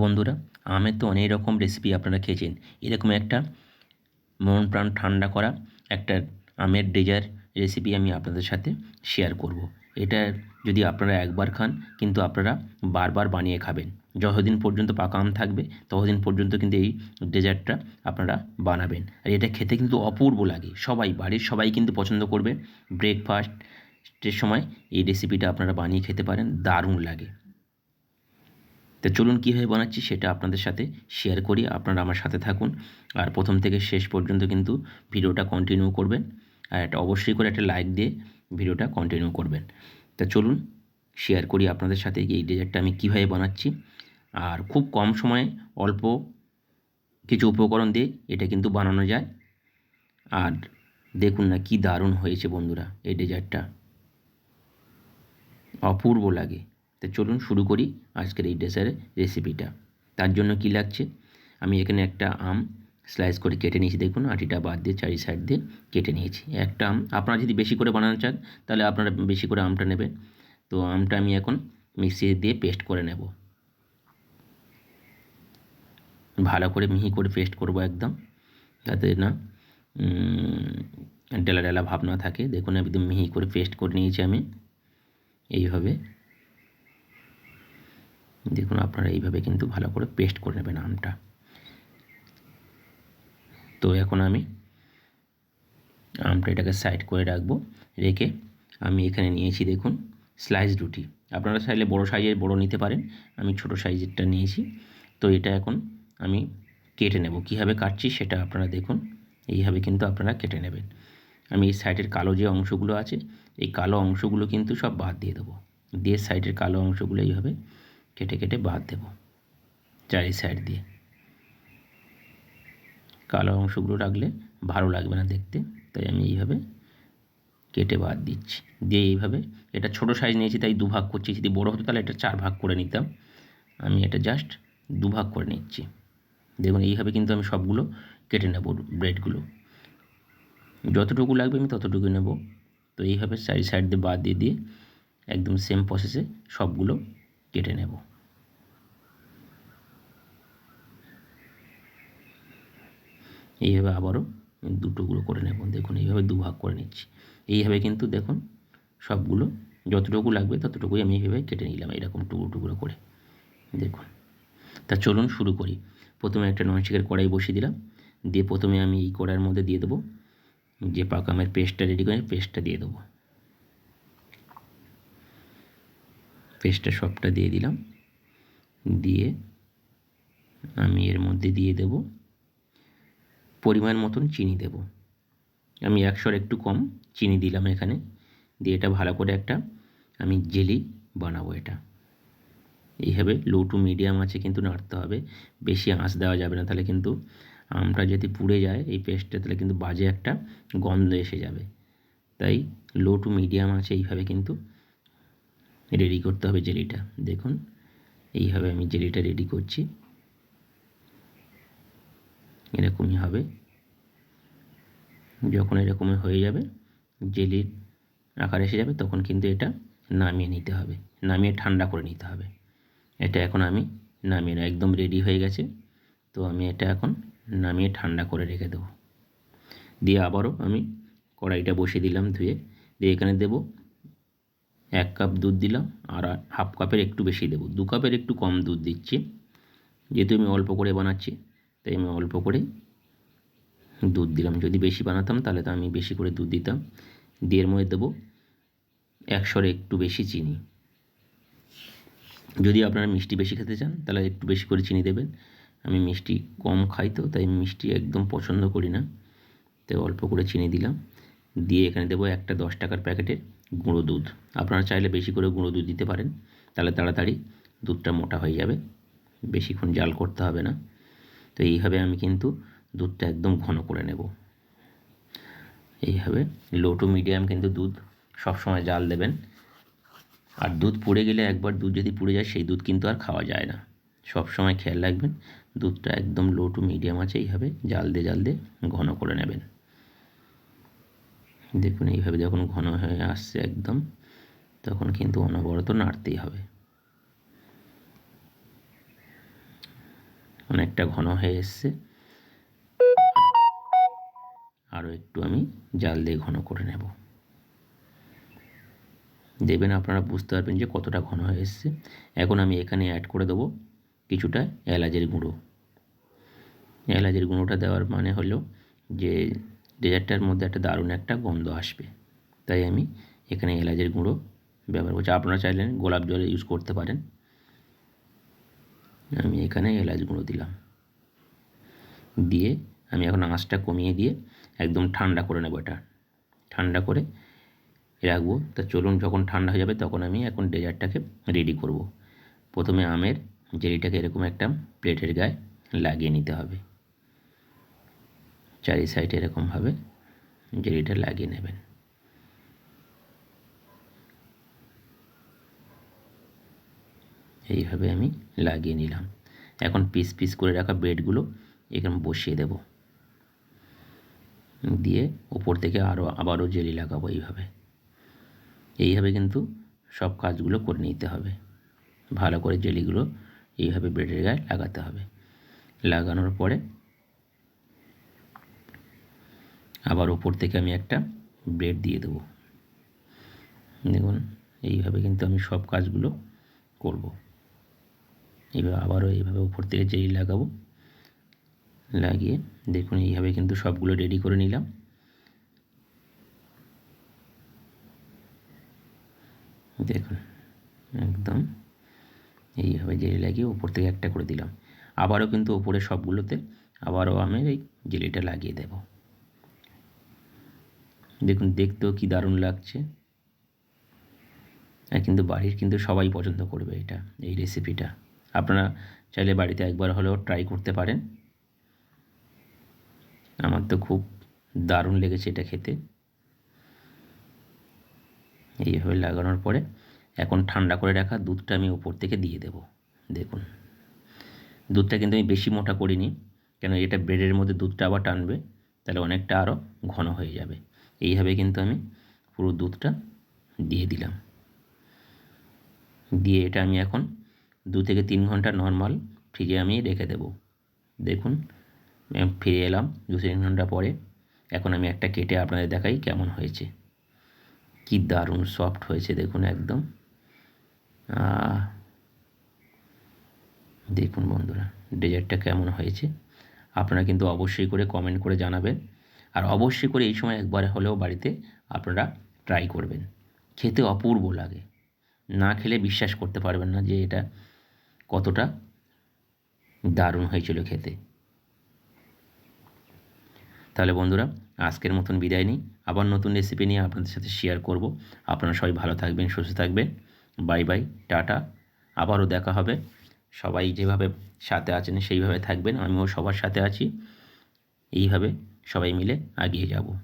বন্ধুরা, আমের তো অনেক রকম রেসিপি আপনারা খেয়েছেন। এরকম একটা মন প্রাণ ঠান্ডা করা একটা আমের ডেজার রেসিপি আমি আপনাদের সাথে শেয়ার করব। এটা যদি আপনারা একবার খান, কিন্তু আপনারা বারবার বানিয়ে খাবেন। যতদিন পর্যন্ত পাকা আম থাকবে, ততদিন পর্যন্ত কিন্তু এই ডেজার্টটা আপনারা বানাবেন। আর এটা খেতে কিন্তু অপূর্ব লাগে। সবাই, বাড়ির সবাই কিন্তু পছন্দ করবে। ব্রেকফাস্টের সময় এই রেসিপিটা আপনারা বানিয়ে খেতে পারেন। দারুণ লাগে। তো চলুন কীভাবে বানাচ্ছি সেটা আপনাদের সাথে শেয়ার করি। আপনারা আমার সাথে থাকুন। আর প্রথম থেকে শেষ পর্যন্ত কিন্তু ভিডিওটা কন্টিনিউ করবেন। আর একটা অবশ্যই করে একটা লাইক দিয়ে ভিডিওটা কন্টিনিউ করবেন। তা চলুন শেয়ার করি আপনাদের সাথে এই ডেজার্টটা আমি কীভাবে বানাচ্ছি। আর খুব কম সময়ে অল্প কিছু উপকরণ দিয়ে এটা কিন্তু বানানো যায়। আর দেখুন না কি দারুণ হয়েছে বন্ধুরা এই ডেজার্টটা অপূর্ব লাগে। তো চলুন শুরু করি আজকের এই ডেসারের রেসিপিটা। তার জন্য কি লাগছে? আমি এখানে একটা আম স্লাইস করে কেটে নিয়েছি, দেখুন, আটিটা বাদ দিয়ে চারি সাইড দিয়ে কেটে নিয়েছি। একটা আম, আপনারা যদি বেশি করে বানানো চান, তাহলে আপনারা বেশি করে আমটা নেবেন। তো আমটা আমি এখন মিক্সি দিয়ে পেস্ট করে নেব। ভালো করে মিহি করে পেস্ট করব একদম, যাতে না ডেলা ডেলা ভাব না থাকে। দেখুন, একদম মিহি করে পেস্ট করে নিয়েছি আমি। এইভাবে দেখুন আপনারা এইভাবে কিন্তু ভালো করে পেস্ট করে নেবেন আমটা। তো এখন আমি আমটা এটাকে সাইড করে রাখব, রেখে আমি এখানে নিয়েছি দেখুন স্লাইস রুটি আপনারা চাইলে বড় সাইজের বড় নিতে পারেন, আমি ছোট সাইজেরটা নিয়েছি। তো এটা এখন আমি কেটে নেব। কীভাবে কাটছি সেটা আপনারা দেখুন, এইভাবে কিন্তু আপনারা কেটে নেবেন। আমি এই সাইডের কালো যে অংশগুলো আছে, এই কালো অংশগুলো কিন্তু সব বাদ দিয়ে দেবো। দিয়ে সাইডের কালো অংশগুলো এইভাবে কেটে কেটে বাদ দেব চারি সাইড দিয়ে। কালো অংশগুলো রাখলে ভালো লাগবে না দেখতে, তাই আমি এইভাবে কেটে বাদ দিচ্ছি। দিয়ে এইভাবে এটা ছোট সাইজ নিয়েছি, তাই দুভাগ করছি। যদি বড় হতো তাহলে এটা চার ভাগ করে নিতাম। আমি এটা জাস্ট দুভাগ করে নিচ্ছি। দেখুন, এইভাবে কিন্তু আমি সবগুলো কেটে নেব ব্রেডগুলো যতটুকু লাগবে আমি ততটুকু নেব। তো এইভাবে চারি সাইড দিয়ে বাদ দিয়ে দিয়ে একদম সেম প্রসেসে সবগুলো কেটে নেব। এইভাবে আবারও দুটোগুলো করে নেব। দেখুন, এইভাবে দুভাগ করে নিচ্ছি। এইভাবে কিন্তু দেখুন, সবগুলো যতটুকু লাগবে ততটুকুই আমি এইভাবে কেটে নিলাম এরকম টুকরো টুকরো করে। দেখুন, তা চলুন শুরু করি। প্রথমে একটা ননস্টিকের কড়াই বসিয়ে দিলাম। দিয়ে প্রথমে আমি এই কড়াইয়ের মধ্যে দিয়ে দেবো যে পাকামের পেস্টটা রেডি করে পেস্টটা দিয়ে দেবো। পেস্টটা সবটা দিয়ে দিলাম। দিয়ে আমি এর মধ্যে দিয়ে দেব পরিমাণ মতন চিনি দেব। আমি একশোর একটু কম চিনি দিলাম এখানে। দিয়ে এটা ভালো করে একটা আমি জেলি বানাবো এটা। এইভাবে লো টু মিডিয়াম আছে কিন্তু নাড়তে হবে। বেশি আঁচ দেওয়া যাবে না, তাহলে কিন্তু আমটা যদি পুড়ে যায়, এই পেস্টটা, তাহলে কিন্তু বাজে একটা গন্ধ এসে যাবে। তাই লো টু মিডিয়াম আছে, এইভাবে কিন্তু রেডি করতে হবে জেলিটা। দেখুন, এইভাবে আমি জেলিটা রেডি করছি। এরকমই হবে। যখন এরকমই হয়ে যাবে, জেলির আকার এসে যাবে, তখন কিন্তু এটা নামিয়ে নিতে হবে। নামিয়ে ঠান্ডা করে নিতে হবে। এটা এখন আমি নামিয়ে না একদম রেডি হয়ে গেছে। তো আমি এটা এখন নামিয়ে ঠান্ডা করে রেখে দেবো। দিয়ে আবারও আমি কড়াইটা বসিয়ে দিলাম ধুয়ে। দিয়ে এখানে দেবো এক কাপ দুধ দিলাম আর হাফ কাপের একটু বেশি দেবো। দু কাপের একটু কম দুধ দিচ্ছি। যেহেতু আমি অল্প করে বানাচ্ছি তাই আমি অল্প করে দুধ দিলাম। যদি বেশি বানাতাম, তাহলে তো আমি বেশি করে দুধ দিতাম। দিয়ে এর মধ্যে দেবো একশোর একটু বেশি চিনি। যদি আপনারা মিষ্টি বেশি খেতে চান, তাহলে একটু বেশি করে চিনি দেবেন। আমি মিষ্টি কম খাই তো, তাই মিষ্টি একদম পছন্দ করি না। তাই অল্প করে চিনি দিলাম। দিয়ে এখানে দেবো একটা দশ টাকার প্যাকেটের গুঁড়ো দুধ। আপনারা চাইলে বেশি করে গুঁড়ো দুধ দিতে পারেন। তাহলে তাড়াতাড়ি দুধটা মোটা হয়ে যাবে। বেশিক্ষণ জাল করতে হবে না। তো এইভাবে আমি কিন্তু দুধটা একদম ঘন করে নেব। এইভাবে লো টু মিডিয়াম কিন্তু দুধ সবসময় জাল দেবেন। আর দুধ পুড়ে গেলে একবার দুধ যদি পুড়ে যায়, সেই দুধ কিন্তু আর খাওয়া যায় না। সব সময় খেয়াল রাখবেন, দুধটা একদম লো টু মিডিয়াম আছে, এইভাবে জাল দিয়ে জাল দিয়ে ঘন করে নেবেন। দেখুন এইভাবে যখন ঘন হয়ে আসছে একদম, তখন কিন্তু অনবরত নাড়তেই হবে। অনেকটা ঘন হয়ে এসছে। আরও একটু আমি জাল দিয়ে ঘন করে নেব। দেখবেন আপনারা বুঝতে পারবেন যে কতটা ঘন হয়ে এসছে। এখন আমি এখানে অ্যাড করে দেবো কিছুটা এলাচের গুঁড়ো। এলাচের গুঁড়োটা দেওয়ার মানে হলো যে ডেজার্টটার মধ্যে একটা দারুণ একটা গন্ধ আসবে। তাই আমি এখানে এলাচের গুঁড়ো ব্যবহার করছি। আপনারা চাইলেন গোলাপ জল ইউজ করতে পারেন। আমি এখানে এলাচ গুঁড়ো দিলাম। দিয়ে আমি এখন আঁচটা কমিয়ে দিয়ে একদম ঠান্ডা করে নেব এটা। ঠান্ডা করে রাখব। তা চলুন, যখন ঠান্ডা হয়ে যাবে তখন আমি এখন ডেজার্টটাকে রেডি করব। প্রথমে আমের জেলিটাকে এরকম একটা প্লেটের গায়ে লাগিয়ে নিতে হবে। চারি সাইডে এরকমভাবে জেলিটা লাগিয়ে নেবেন। এইভাবে আমি লাগিয়ে নিলাম। এখন পিস পিস করে রাখা বেডগুলো এখানে বসিয়ে দেব। দিয়ে ওপর থেকে আরও আবারও জেলি লাগাবো এইভাবে। এইভাবে কিন্তু সব কাজগুলো করে নিতে হবে। ভালো করে জেলিগুলো এইভাবে ব্রেডের গায়ে লাগাতে হবে। লাগানোর পরে আবার ওপর থেকে আমি একটা ব্রেড দিয়ে দেবো। দেখুন, এইভাবে কিন্তু আমি সব কাজগুলো করব। এইভাবে আবারও এইভাবে উপর থেকে জেলি লাগাবো। লাগিয়ে দেখুন, এইভাবে কিন্তু সবগুলো রেডি করে নিলাম। দেখুন, একদম এইভাবে জেলি লাগিয়ে উপর থেকে একটা করে দিলাম। আবারও কিন্তু ওপরে সবগুলোতে আবারও আমি এই জেলিটা লাগিয়ে দেব। দেখুন, দেখতেও কি দারুণ লাগছে। আর কিন্তু বাড়ির কিন্তু সবাই পছন্দ করবে এটা, এই রেসিপিটা আপনারা চাইলে বাড়িতে একবার হলেও ট্রাই করতে পারেন। আমার তো খুব দারুণ লেগেছে এটা খেতে। এইভাবে লাগানোর পরে এখন ঠান্ডা করে রাখা দুধটা আমি উপর থেকে দিয়ে দেব। দেখুন, দুধটা কিন্তু আমি বেশি মোটা করিনি, কেন এটা ব্রেডের মধ্যে দুধটা আবার টানবে, তাহলে অনেকটা আরও ঘন হয়ে যাবে। এইভাবে কিন্তু আমি পুরো দুধটা দিয়ে দিলাম। দিয়ে এটা আমি এখন দু থেকে তিন ঘণ্টা নর্মাল ফ্রিজে আমি রেখে দেব। দেখুন ফিরে এলাম দু তিন ঘণ্টা পরে। এখন আমি একটা কেটে আপনাদের দেখাই কেমন হয়েছে। কি দারুণ সফট হয়েছে, দেখুন একদম। দেখুন বন্ধুরা ডেজার্টটা কেমন হয়েছে। আপনারা কিন্তু অবশ্যই করে কমেন্ট করে জানাবেন। আর অবশ্যই করে এই সময় একবার হলেও বাড়িতে আপনারা ট্রাই করবেন। খেতে অপূর্ব লাগে। না খেলে বিশ্বাস করতে পারবেন না যে এটা কতটা? দারুণ হয়েছিল খেতে। তাহলে বন্ধুরা, আজকের মতন বিদায় নিই। আবার নতুন রেসিপি নিয়ে আপনাদের সাথে শেয়ার করব। আপনারা সবাই ভালো থাকবেন, সুস্থ থাকবেন। Bye bye tata. আবারও দেখা হবে। সবাই যেভাবে সাথে আছেন, সেইভাবে থাকবেন। আমিও সবার সাথে আছি। এইভাবে সবাই মিলে এগিয়ে যাব।